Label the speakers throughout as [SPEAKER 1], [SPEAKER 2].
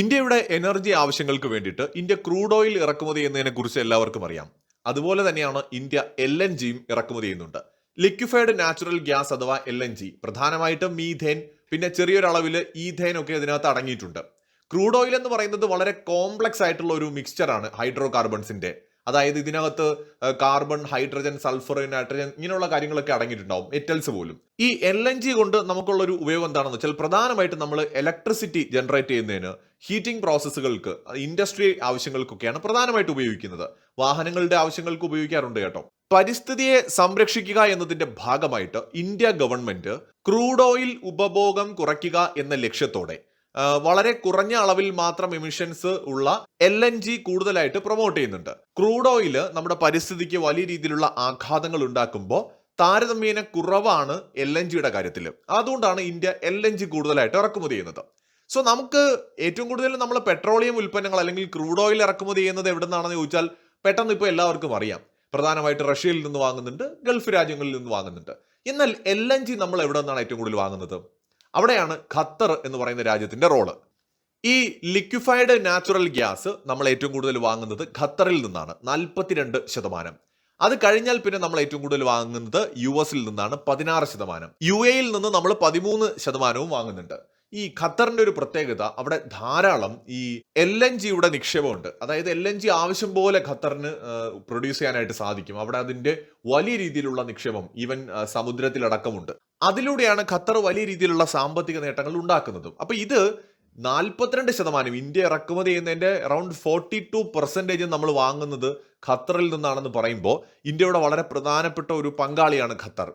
[SPEAKER 1] ഇന്ത്യയുടെ എനർജി ആവശ്യങ്ങൾക്ക് വേണ്ടിയിട്ട് ഇന്ത്യ ക്രൂഡ് ഓയിൽ ഇറക്കുമതി ചെയ്യുന്നതിനെ കുറിച്ച് എല്ലാവർക്കും അറിയാം. അതുപോലെ തന്നെയാണ് ഇന്ത്യ എൽ എൻ ജിയും ഇറക്കുമതി ചെയ്യുന്നുണ്ട്. ലിക്വിഫൈഡ് നാച്ചുറൽ ഗ്യാസ് അഥവാ എൽ എൻ ജി പ്രധാനമായിട്ടും മീഥേൻ പിന്നെ ചെറിയൊരളവിൽ ഈഥേൻ ഒക്കെ ഇതിനകത്ത് അടങ്ങിയിട്ടുണ്ട്. ക്രൂഡ് ഓയിൽ എന്ന് പറയുന്നത് വളരെ കോംപ്ലക്സ് ആയിട്ടുള്ള ഒരു മിക്സ്ചറാണ് ഹൈഡ്രോ കാർബൺസിന്റെ അതായത് ഇതിനകത്ത് കാർബൺ ഹൈഡ്രജൻ സൾഫർ നൈട്രജൻ ഇങ്ങനെയുള്ള കാര്യങ്ങളൊക്കെ അടങ്ങിയിട്ടുണ്ടാവും മെറ്റൽസ് പോലും. ഈ എൽ എൻ ജി കൊണ്ട് നമുക്കുള്ള ഒരു ഉപയോഗം എന്താണെന്ന് വെച്ചാൽ പ്രധാനമായിട്ടും നമ്മൾ ഇലക്ട്രിസിറ്റി ജനറേറ്റ് ചെയ്യുന്നതിന് ഹീറ്റിംഗ് പ്രോസസ്സുകൾക്ക് ഇൻഡസ്ട്രി ആവശ്യങ്ങൾക്കൊക്കെയാണ് പ്രധാനമായിട്ട് ഉപയോഗിക്കുന്നത്. വാഹനങ്ങളുടെ ആവശ്യങ്ങൾക്ക് ഉപയോഗിക്കാറുണ്ട് കേട്ടോ. പരിസ്ഥിതിയെ സംരക്ഷിക്കുക എന്നതിന്റെ ഭാഗമായിട്ട് ഇന്ത്യ ഗവൺമെന്റ് ക്രൂഡ് ഓയിൽ ഉപഭോഗം കുറയ്ക്കുക എന്ന ലക്ഷ്യത്തോടെ വളരെ കുറഞ്ഞ അളവിൽ മാത്രം എമിഷൻസ് ഉള്ള എൽ എൻ ജി കൂടുതലായിട്ട് പ്രൊമോട്ട് ചെയ്യുന്നുണ്ട്. ക്രൂഡ് ഓയിൽ നമ്മുടെ പരിസ്ഥിതിക്ക് വലിയ രീതിയിലുള്ള ആഘാതങ്ങൾ ഉണ്ടാക്കുമ്പോൾ താരതമ്യേന കുറവാണ് എൽ എൻ ജിയുടെ കാര്യത്തിൽ അതുകൊണ്ടാണ് ഇന്ത്യ എൽ എൻ ജി കൂടുതലായിട്ട് ഇറക്കുമതി ചെയ്യുന്നത്. സോ നമുക്ക് ഏറ്റവും കൂടുതൽ നമ്മൾ പെട്രോളിയം ഉൽപ്പന്നങ്ങൾ അല്ലെങ്കിൽ ക്രൂഡ് ഓയിൽ ഇറക്കുമതി ചെയ്യുന്നത് എവിടെ നിന്നാണെന്ന് ചോദിച്ചാൽ പെട്ടെന്ന് ഇപ്പോൾ എല്ലാവർക്കും അറിയാം. പ്രധാനമായിട്ട് റഷ്യയിൽ നിന്ന് വാങ്ങുന്നുണ്ട് ഗൾഫ് രാജ്യങ്ങളിൽ നിന്ന് വാങ്ങുന്നുണ്ട്. എന്നാൽ എൽ എൻ ജി നമ്മൾ എവിടെ നിന്നാണ് ഏറ്റവും കൂടുതൽ വാങ്ങുന്നത്? അവിടെയാണ് ഖത്തർ എന്ന് പറയുന്ന രാജ്യത്തിന്റെ റോൾ. ഈ ലിക്വിഫൈഡ് നാച്ചുറൽ ഗ്യാസ് നമ്മൾ ഏറ്റവും കൂടുതൽ വാങ്ങുന്നത് ഖത്തറിൽ നിന്നാണ് നാൽപ്പത്തിരണ്ട് ശതമാനം. അത് കഴിഞ്ഞാൽ പിന്നെ നമ്മൾ ഏറ്റവും കൂടുതൽ വാങ്ങുന്നത് യു എസിൽ നിന്നാണ് പതിനാറ് ശതമാനം. യു എയിൽ നിന്ന് നമ്മൾ പതിമൂന്ന് ശതമാനവും വാങ്ങുന്നുണ്ട്. ഈ ഖത്തറിന്റെ ഒരു പ്രത്യേകത അവിടെ ധാരാളം ഈ എൽ എൻ ജിയുടെ നിക്ഷേപമുണ്ട്. അതായത് എൽ എൻ ജി ആവശ്യം പോലെ ഖത്തറിന് പ്രൊഡ്യൂസ് ചെയ്യാനായിട്ട് സാധിക്കും. അവിടെ അതിന്റെ വലിയ രീതിയിലുള്ള നിക്ഷേപം ഈവൻ സമുദ്രത്തിലടക്കമുണ്ട്. അതിലൂടെയാണ് ഖത്തർ വലിയ രീതിയിലുള്ള സാമ്പത്തിക നേട്ടങ്ങൾ ഉണ്ടാക്കുന്നതും. അപ്പൊ ഇത് നാൽപ്പത്തിരണ്ട് ശതമാനം ഇന്ത്യ ഇറക്കുമതി ചെയ്യുന്നതിന്റെ അറൌണ്ട് ഫോർട്ടി ടു പെർസെന്റേജ് നമ്മൾ വാങ്ങുന്നത് ഖത്തറിൽ നിന്നാണെന്ന് പറയുമ്പോൾ ഇന്ത്യയുടെ വളരെ പ്രധാനപ്പെട്ട ഒരു പങ്കാളിയാണ് ഖത്തർ.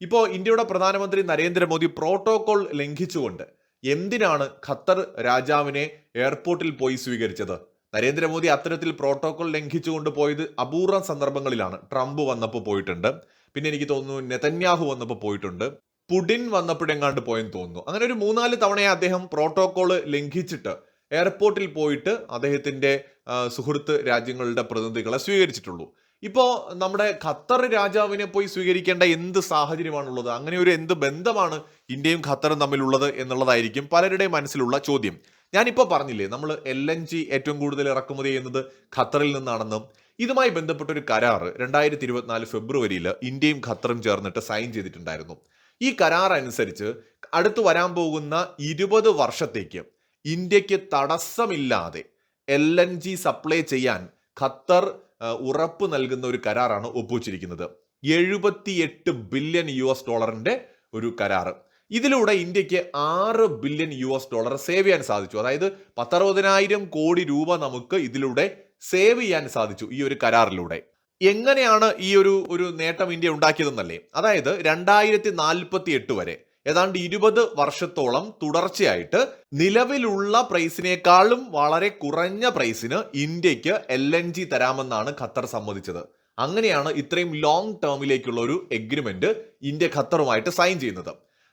[SPEAKER 1] ഇപ്പോൾ ഇന്ത്യയുടെ പ്രധാനമന്ത്രി നരേന്ദ്രമോദി പ്രോട്ടോകോൾ ലംഘിച്ചുകൊണ്ട് എന്തിനാണ് ഖത്തർ രാജാവിനെ എയർപോർട്ടിൽ പോയി സ്വീകരിച്ചത്? നരേന്ദ്രമോദി അത്തരത്തിൽ പ്രോട്ടോകോൾ ലംഘിച്ചുകൊണ്ട് പോയത് അപൂർവ സന്ദർഭങ്ങളിലാണ്. ട്രംപ് വന്നപ്പോൾ പോയിട്ടുണ്ട്. പിന്നെ എനിക്ക് തോന്നുന്നു നെതന്യാഹു വന്നപ്പോൾ പോയിട്ടുണ്ട്. പുടിൻ വന്നപ്പോഴെങ്ങാണ്ട് പോയെന്ന് തോന്നുന്നു. അങ്ങനെ ഒരു മൂന്നാൽ തവണയെ അദ്ദേഹം പ്രോട്ടോകോൾ ലംഘിച്ചിട്ട് എയർപോർട്ടിൽ പോയിട്ട് അദ്ദേഹത്തിന്റെ സുഹൃത്ത് രാജ്യങ്ങളുടെ പ്രതിനിധികളെ സ്വീകരിച്ചിട്ടുള്ളൂ. ഇപ്പോൾ നമ്മുടെ ഖത്തർ രാജാവിനെ പോയി സ്വീകരിക്കേണ്ട എന്ത് സാഹചര്യമാണുള്ളത്? അങ്ങനെ ഒരു എന്ത് ബന്ധമാണ് ഇന്ത്യയും ഖത്തറും തമ്മിലുള്ളത് എന്നുള്ളതായിരിക്കും പലരുടെയും മനസ്സിലുള്ള ചോദ്യം. ഞാനിപ്പോൾ പറഞ്ഞില്ലേ നമ്മൾ എൽ എൻ ജി ഏറ്റവും കൂടുതൽ ഇറക്കുമതി ചെയ്യുന്നത് ഖത്തറിൽ നിന്നാണെന്നും ഇതുമായി ബന്ധപ്പെട്ട ഒരു കരാർ രണ്ടായിരത്തി ഇരുപത്തിനാല് ഫെബ്രുവരിയിൽ ഇന്ത്യയും ഖത്തറും ചേർന്നിട്ട് സൈൻ ചെയ്തിട്ടുണ്ടായിരുന്നു. ഈ കരാർ അനുസരിച്ച് അടുത്ത് വരാൻ പോകുന്ന ഇരുപത് വർഷത്തേക്ക് ഇന്ത്യയ്ക്ക് തടസ്സമില്ലാതെ എൽ എൻ ജി സപ്ലൈ ചെയ്യാൻ ഖത്തർ ഉറപ്പ് നൽകുന്ന ഒരു കരാറാണ് ഒപ്പുവച്ചിരിക്കുന്നത്. എഴുപത്തിയെട്ട് ബില്യൺ യു എസ് ഡോളറിന്റെ ഒരു കരാറ്. ഇതിലൂടെ ഇന്ത്യയ്ക്ക് ആറ് billion U S dollar save ചെയ്യാൻ സാധിച്ചു. അതായത് പത്തറുപതിനായിരം കോടി രൂപ നമുക്ക് ഇതിലൂടെ സേവ് ചെയ്യാൻ സാധിച്ചു ഈ ഒരു കരാറിലൂടെ. എങ്ങനെയാണ് ഈ ഒരു ഒരു നേട്ടം ഇന്ത്യ ഉണ്ടാക്കിയതെന്നല്ലേ? അതായത് രണ്ടായിരത്തി നാൽപ്പത്തി എട്ട് വരെ ഏതാണ്ട് ഇരുപത് വർഷത്തോളം തുടർച്ചയായിട്ട് നിലവിലുള്ള പ്രൈസിനേക്കാളും വളരെ കുറഞ്ഞ പ്രൈസിന് ഇന്ത്യയ്ക്ക് എൽ എൻ ജി തരാമെന്നാണ് ഖത്തർ സമ്മതിച്ചത്. അങ്ങനെയാണ് ഇത്രയും ലോങ് ടേമിലേക്കുള്ള ഒരു എഗ്രിമെന്റ് ഇന്ത്യ ഖത്തറുമായിട്ട് സൈൻ ചെയ്യുന്നത്.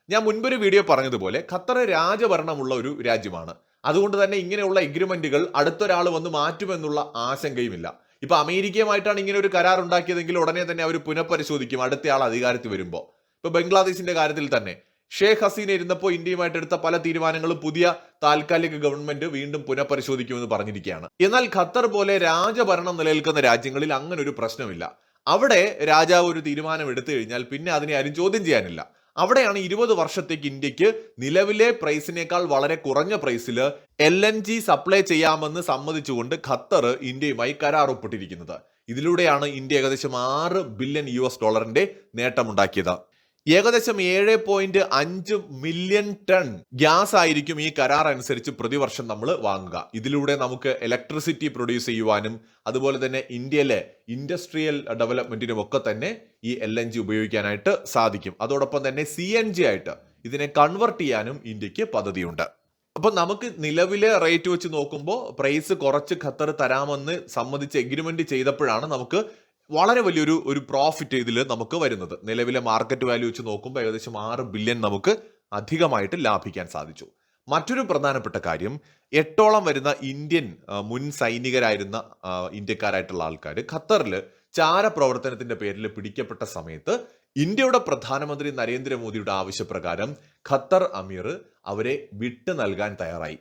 [SPEAKER 1] ഞാൻ മുൻപൊരു വീഡിയോ പറഞ്ഞതുപോലെ ഖത്തർ രാജഭരണമുള്ള ഒരു രാജ്യമാണ്. അതുകൊണ്ട് തന്നെ ഇങ്ങനെയുള്ള എഗ്രിമെന്റുകൾ അടുത്തൊരാൾ വന്ന് മാറ്റുമെന്നുള്ള ആശങ്കയുമില്ല. ഇപ്പൊ അമേരിക്കയുമായിട്ടാണ് ഇങ്ങനെ ഒരു കരാർ ഉണ്ടാക്കിയതെങ്കിൽ ഉടനെ തന്നെ അവർ പുനഃപരിശോധിക്കും അടുത്തയാൾ അധികാരത്തിൽ വരുമ്പോൾ ഇപ്പൊ ബംഗ്ലാദേശിന്റെ കാര്യത്തിൽ തന്നെ ഷേഖ് ഹസീന ഇരുന്നപ്പോൾ ഇന്ത്യയുമായിട്ട് എടുത്ത പല തീരുമാനങ്ങളും പുതിയ താൽക്കാലിക ഗവൺമെന്റ് വീണ്ടും പുനഃപരിശോധിക്കുമെന്ന് പറഞ്ഞിരിക്കുകയാണ്. എന്നാൽ ഖത്തർ പോലെ രാജഭരണം നിലനിൽക്കുന്ന രാജ്യങ്ങളിൽ അങ്ങനെ ഒരു പ്രശ്നമില്ല. അവിടെ രാജാവ് ഒരു തീരുമാനം എടുത്തു കഴിഞ്ഞാൽ പിന്നെ അതിനെ ആരും ചോദ്യം ചെയ്യാനില്ല. അവിടെയാണ് ഇരുപത് വർഷത്തേക്ക് ഇന്ത്യയ്ക്ക് നിലവിലെ പ്രൈസിനേക്കാൾ വളരെ കുറഞ്ഞ പ്രൈസിൽ എൽ എൻ ജി സപ്ലൈ ചെയ്യാമെന്ന് സമ്മതിച്ചുകൊണ്ട് ഖത്തർ ഇന്ത്യയുമായി കരാർ ഒപ്പിട്ടിരിക്കുന്നത് ഇതിലൂടെയാണ് ഇന്ത്യ ഏകദേശം ആറ് ബില്യൺ യു എസ് ഡോളറിന്റെ നേട്ടമുണ്ടാക്കിയത്. ഏകദേശം ഏഴ് പോയിന്റ് അഞ്ച് മില്യൺ ടൺ ഗ്യാസ് ആയിരിക്കും ഈ കരാർ അനുസരിച്ച് പ്രതിവർഷം നമ്മൾ വാങ്ങുക. ഇതിലൂടെ നമുക്ക് ഇലക്ട്രിസിറ്റി പ്രൊഡ്യൂസ് ചെയ്യുവാനും അതുപോലെ തന്നെ ഇന്ത്യയിലെ ഇൻഡസ്ട്രിയൽ ഡെവലപ്മെന്റിനും ഒക്കെ തന്നെ ഈ എൽ എൻ ജി ഉപയോഗിക്കാനായിട്ട് സാധിക്കും. അതോടൊപ്പം തന്നെ സി എൻ ജി ആയിട്ട് ഇതിനെ കൺവെർട്ട് ചെയ്യാനും ഇന്ത്യയ്ക്ക് പദ്ധതിയുണ്ട്. അപ്പൊ നമുക്ക് നിലവിലെ റേറ്റ് വെച്ച് നോക്കുമ്പോൾ പ്രൈസ് കുറച്ച് ഖത്തർ തരാമെന്ന് സമ്മതിച്ച് എഗ്രിമെന്റ് ചെയ്തപ്പോഴാണ് നമുക്ക് വളരെ വലിയൊരു ഒരു പ്രോഫിറ്റ് ഇതിൽ നമുക്ക് വരുന്നത്. നിലവിലെ മാർക്കറ്റ് വാല്യൂ വെച്ച് നോക്കുമ്പോൾ ഏകദേശം ആറ് ബില്യൺ നമുക്ക് അധികമായിട്ട് ലാഭിക്കാൻ സാധിച്ചു. മറ്റൊരു പ്രധാനപ്പെട്ട കാര്യം എട്ടോളം വരുന്ന ഇന്ത്യൻ മുൻ സൈനികരായിരുന്ന ഇന്ത്യക്കാരായിട്ടുള്ള ആൾക്കാർ ഖത്തറിൽ ചാരപ്രവർത്തനത്തിന്റെ പേരിൽ പിടിക്കപ്പെട്ട സമയത്ത് ഇന്ത്യയുടെ പ്രധാനമന്ത്രി നരേന്ദ്രമോദിയുടെ ആവശ്യപ്രകാരം ഖത്തർ അമീർ അവരെ വിട്ടു നൽകാൻ തയ്യാറായി.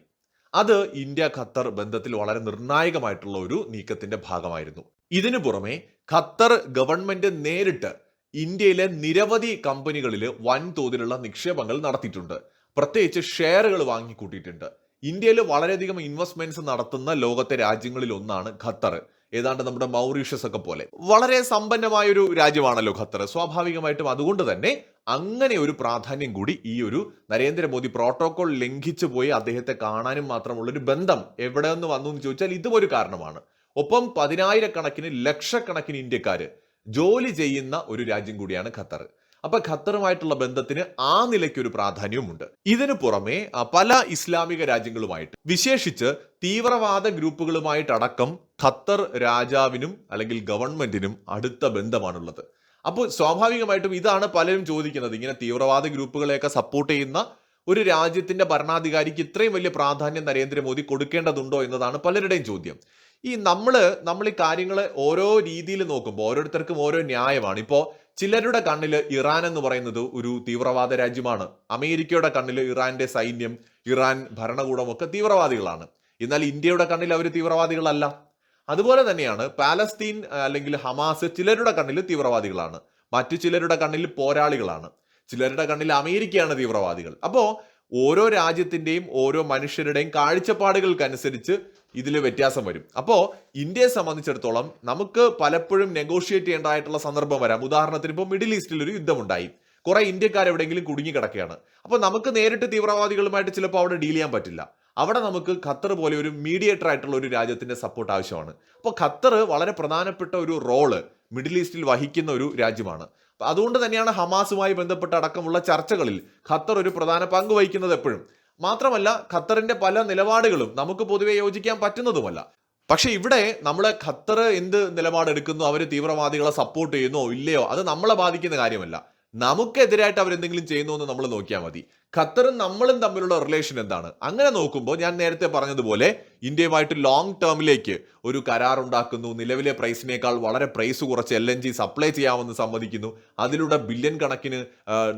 [SPEAKER 1] അത് ഇന്ത്യ ഖത്തർ ബന്ധത്തിൽ വളരെ നിർണായകമായിട്ടുള്ള ഒരു നീക്കത്തിന്റെ ഭാഗമായിരുന്നു. ഇതിനു പുറമെ ഖത്തർ ഗവൺമെന്റ് നേരിട്ട് ഇന്ത്യയിലെ നിരവധി കമ്പനികളിൽ വൻതോതിലുള്ള നിക്ഷേപങ്ങൾ നടത്തിയിട്ടുണ്ട്. പ്രത്യേകിച്ച് ഷെയറുകൾ വാങ്ങിക്കൂട്ടിയിട്ടുണ്ട്. ഇന്ത്യയിൽ വളരെയധികം ഇൻവെസ്റ്റ്മെന്റ്സ് നടത്തുന്ന ലോകത്തെ രാജ്യങ്ങളിൽ ഒന്നാണ് ഖത്തർ. ഏതാണ്ട് നമ്മുടെ മൗറീഷ്യസ് ഒക്കെ പോലെ. വളരെ സമ്പന്നമായ ഒരു രാജ്യമാണല്ലോ ഖത്തർ. സ്വാഭാവികമായിട്ടും അതുകൊണ്ട് തന്നെ അങ്ങനെ ഒരു പ്രാധാന്യം കൂടി ഈ ഒരു നരേന്ദ്രമോദി പ്രോട്ടോകോൾ ലംഘിച്ചു പോയി അദ്ദേഹത്തെ കാണാനും മാത്രമുള്ള ഒരു ബന്ധം എവിടെ നിന്ന് വന്നു എന്ന് ചോദിച്ചാൽ ഇതും ഒരു കാരണമാണ്. ഒപ്പം പതിനായിരക്കണക്കിന് ലക്ഷക്കണക്കിന് ഇന്ത്യക്കാര് ജോലി ചെയ്യുന്ന ഒരു രാജ്യം കൂടിയാണ് ഖത്തർ. അപ്പൊ ഖത്തറുമായിട്ടുള്ള ബന്ധത്തിന് ആ നിലയ്ക്ക് ഒരു പ്രാധാന്യവുമുണ്ട്. ഇതിനു പുറമെ പല ഇസ്ലാമിക രാജ്യങ്ങളുമായിട്ട് വിശേഷിച്ച് തീവ്രവാദ ഗ്രൂപ്പുകളുമായിട്ടടക്കം ഖത്തർ രാജാവിനും അല്ലെങ്കിൽ ഗവൺമെന്റിനും അടുത്ത ബന്ധമാണുള്ളത്. അപ്പോൾ സ്വാഭാവികമായിട്ടും ഇതാണ് പലരും ചോദിക്കുന്നത്. ഇങ്ങനെ തീവ്രവാദ ഗ്രൂപ്പുകളെയൊക്കെ സപ്പോർട്ട് ചെയ്യുന്ന ഒരു രാജ്യത്തിന്റെ ഭരണാധികാരിക്ക് ഇത്രയും വലിയ പ്രാധാന്യം നരേന്ദ്രമോദി കൊടുക്കേണ്ടതുണ്ടോ എന്നതാണ് പലരുടെയും ചോദ്യം. ഈ നമ്മൾ നമ്മൾ ഈ കാര്യങ്ങൾ ഓരോ രീതിയിൽ നോക്കുമ്പോൾ ഓരോരുത്തർക്കും ഓരോ ന്യായമാണ്. ഇപ്പോൾ ചിലരുടെ കണ്ണിൽ ഇറാൻ എന്ന് പറയുന്നത് ഒരു തീവ്രവാദ രാജ്യമാണ്. അമേരിക്കയുടെ കണ്ണിൽ ഇറാന്റെ സൈന്യം ഇറാൻ ഭരണകൂടമൊക്കെ തീവ്രവാദികളാണ്. എന്നാൽ ഇന്ത്യയുടെ കണ്ണിൽ അവർ തീവ്രവാദികളല്ല. അതുപോലെ തന്നെയാണ് പാലസ്തീൻ അല്ലെങ്കിൽ ഹമാസ് ചിലരുടെ കണ്ണിൽ തീവ്രവാദികളാണ്. മറ്റു ചിലരുടെ കണ്ണിൽ പോരാളികളാണ്. ചിലരുടെ കണ്ണിൽ അമേരിക്കയാണ് തീവ്രവാദികൾ. അപ്പോൾ ഓരോ രാജ്യത്തിന്റെയും ഓരോ മനുഷ്യരുടെയും കാഴ്ചപ്പാടുകൾക്കനുസരിച്ച് ഇതിൽ വ്യത്യാസം വരും. അപ്പോൾ ഇന്ത്യയെ സംബന്ധിച്ചിടത്തോളം നമുക്ക് പലപ്പോഴും നെഗോഷിയേറ്റ് ചെയ്യേണ്ടതായിട്ടുള്ള സന്ദർഭം വരാം. ഉദാഹരണത്തിന് ഇപ്പോൾ മിഡിൽ ഈസ്റ്റിൽ ഒരു യുദ്ധമുണ്ടായി. കുറേ ഇന്ത്യക്കാർ എവിടെയെങ്കിലും കുടുങ്ങി കിടക്കുകയാണ്. അപ്പോൾ നമുക്ക് നേരിട്ട് തീവ്രവാദികളുമായിട്ട് ചിലപ്പോൾ അവിടെ ഡീൽ ചെയ്യാൻ പറ്റില്ല. അവിടെ നമുക്ക് ഖത്തർ പോലെ ഒരു മീഡിയേറ്റർ ആയിട്ടുള്ള ഒരു രാജ്യത്തിന്റെ സപ്പോർട്ട് ആവശ്യമാണ്. അപ്പോൾ ഖത്തർ വളരെ പ്രധാനപ്പെട്ട ഒരു റോൾ മിഡിൽ ഈസ്റ്റിൽ വഹിക്കുന്ന ഒരു രാജ്യമാണ്. അതുകൊണ്ട് തന്നെയാണ് ഹമാസുമായി ബന്ധപ്പെട്ട അടക്കമുള്ള ചർച്ചകളിൽ ഖത്തർ ഒരു പ്രധാന പങ്ക് വഹിക്കുന്നത് എപ്പോഴും. മാത്രമല്ല ഖത്തറിന്റെ പല നിലപാടുകളും നമുക്ക് പൊതുവെ യോജിക്കാൻ പറ്റുന്നതുമല്ല. പക്ഷെ ഇവിടെ നമ്മളെ ഖത്തർ എന്ത് നിലപാടെടുക്കുന്നു? അവർ തീവ്രവാദികളെ സപ്പോർട്ട് ചെയ്യുന്നോ ഇല്ലയോ? അത് നമ്മളെ ബാധിക്കുന്ന കാര്യമല്ല. നമുക്കെതിരായിട്ട് അവരെന്തെങ്കിലും ചെയ്യുന്നു എന്ന് നമ്മൾ നോക്കിയാൽ മതി. ഖത്തറും നമ്മളും തമ്മിലുള്ള റിലേഷൻ എന്താണ്? അങ്ങനെ നോക്കുമ്പോൾ ഞാൻ നേരത്തെ പറഞ്ഞതുപോലെ ഇന്ത്യയുമായിട്ട് ലോങ് ടേമിലേക്ക് ഒരു കരാർ ഉണ്ടാക്കുന്നു നിലവിലെ പ്രൈസിനേക്കാൾ വളരെ പ്രൈസ് കുറച്ച് എൽ എൻ ജി സപ്ലൈ ചെയ്യാമെന്ന് സമ്മതിക്കുന്നു. അതിലൂടെ ബില്യൺ കണക്കിന്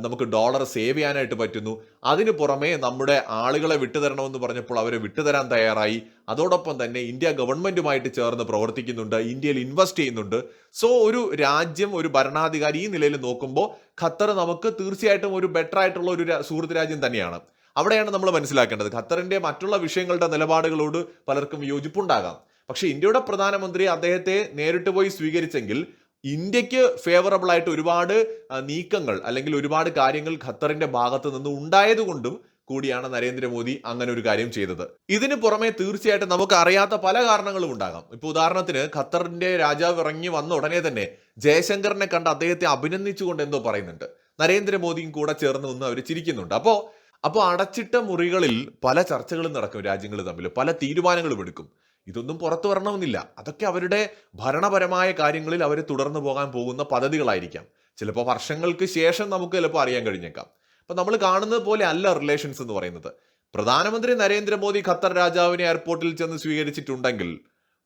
[SPEAKER 1] നമുക്ക് ഡോളർ സേവ് ചെയ്യാനായിട്ട് പറ്റുന്നു. അതിന് പുറമേ നമ്മുടെ ആളുകളെ വിട്ടുതരണമെന്ന് പറഞ്ഞപ്പോൾ അവരെ വിട്ടുതരാൻ തയ്യാറായി. അതോടൊപ്പം തന്നെ ഇന്ത്യ ഗവൺമെന്റുമായിട്ട് ചേർന്ന് പ്രവർത്തിക്കുന്നുണ്ട്. ഇന്ത്യയിൽ ഇൻവെസ്റ്റ് ചെയ്യുന്നുണ്ട്. സോ ഒരു രാജ്യം ഒരു ഭരണാധികാരി ഈ നിലയിൽ നോക്കുമ്പോൾ ഖത്തർ നമുക്ക് തീർച്ചയായിട്ടും ഒരു ബെറ്റർ ആയിട്ടുള്ള ഒരു സുഹൃത്ത് രാജ്യം തന്നെയാണ്. അവിടെയാണ് നമ്മൾ മനസ്സിലാക്കേണ്ടത്. ഖത്തറിന്റെ മറ്റുള്ള വിഷയങ്ങളുടെ നിലപാടുകളോട് പലർക്കും യോജിപ്പുണ്ടാകാം. പക്ഷെ ഇന്ത്യയുടെ പ്രധാനമന്ത്രി അദ്ദേഹത്തെ നേരിട്ട് പോയി സ്വീകരിച്ചെങ്കിൽ ഇന്ത്യയ്ക്ക് ഫേവറബിൾ ആയിട്ട് ഒരുപാട് നീക്കങ്ങൾ അല്ലെങ്കിൽ ഒരുപാട് കാര്യങ്ങൾ ഖത്തറിന്റെ ഭാഗത്ത് നിന്ന് ഉണ്ടായതുകൊണ്ടും കൂടിയാണ് നരേന്ദ്രമോദി അങ്ങനെ ഒരു കാര്യം ചെയ്തത്. ഇതിന് പുറമെ തീർച്ചയായിട്ടും നമുക്ക് അറിയാത്ത പല കാരണങ്ങളും ഉണ്ടാകാം. ഇപ്പൊ ഉദാഹരണത്തിന് ഖത്തറിന്റെ രാജാവ് ഇറങ്ങി വന്ന ഉടനെ തന്നെ ജയശങ്കറിനെ കണ്ട് അദ്ദേഹത്തെ അഭിനന്ദിച്ചുകൊണ്ട് എന്തോ പറയുന്നുണ്ട്. നരേന്ദ്രമോദിയും കൂടെ ചേർന്ന് നിന്ന് അവർ ചിരിക്കുന്നുണ്ട്. അപ്പോ അപ്പോൾ അടച്ചിട്ട മുറികളിൽ പല ചർച്ചകളും നടക്കും രാജ്യങ്ങൾ തമ്മിൽ. പല തീരുമാനങ്ങളും എടുക്കും. ഇതൊന്നും പുറത്തു വരണമെന്നില്ല. അതൊക്കെ അവരുടെ ഭരണപരമായ കാര്യങ്ങളിൽ അവർ തുടർന്നു പോകാൻ പോകുന്ന പദ്ധതികളായിരിക്കാം. ചിലപ്പോൾ വർഷങ്ങൾക്ക് ശേഷം നമുക്ക് ചിലപ്പോൾ അറിയാൻ കഴിഞ്ഞേക്കാം. അപ്പം നമ്മൾ കാണുന്നത് പോലെ അല്ല റിലേഷൻസ് എന്ന് പറയുന്നത്. പ്രധാനമന്ത്രി നരേന്ദ്രമോദി ഖത്തർ രാജാവിനെ എയർപോർട്ടിൽ ചെന്ന് സ്വീകരിച്ചിട്ടുണ്ടെങ്കിൽ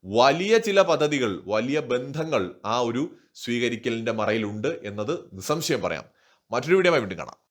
[SPEAKER 1] വലിയ ചില പദ്ധതികൾ വലിയ ബന്ധങ്ങൾ ആ ഒരു സ്വീകരിക്കലിന്റെ മറയിലുണ്ട് എന്നത് നിസ്സംശയം പറയാം. മറ്റൊരു വീഡിയോ വീണ്ടും കാണാം.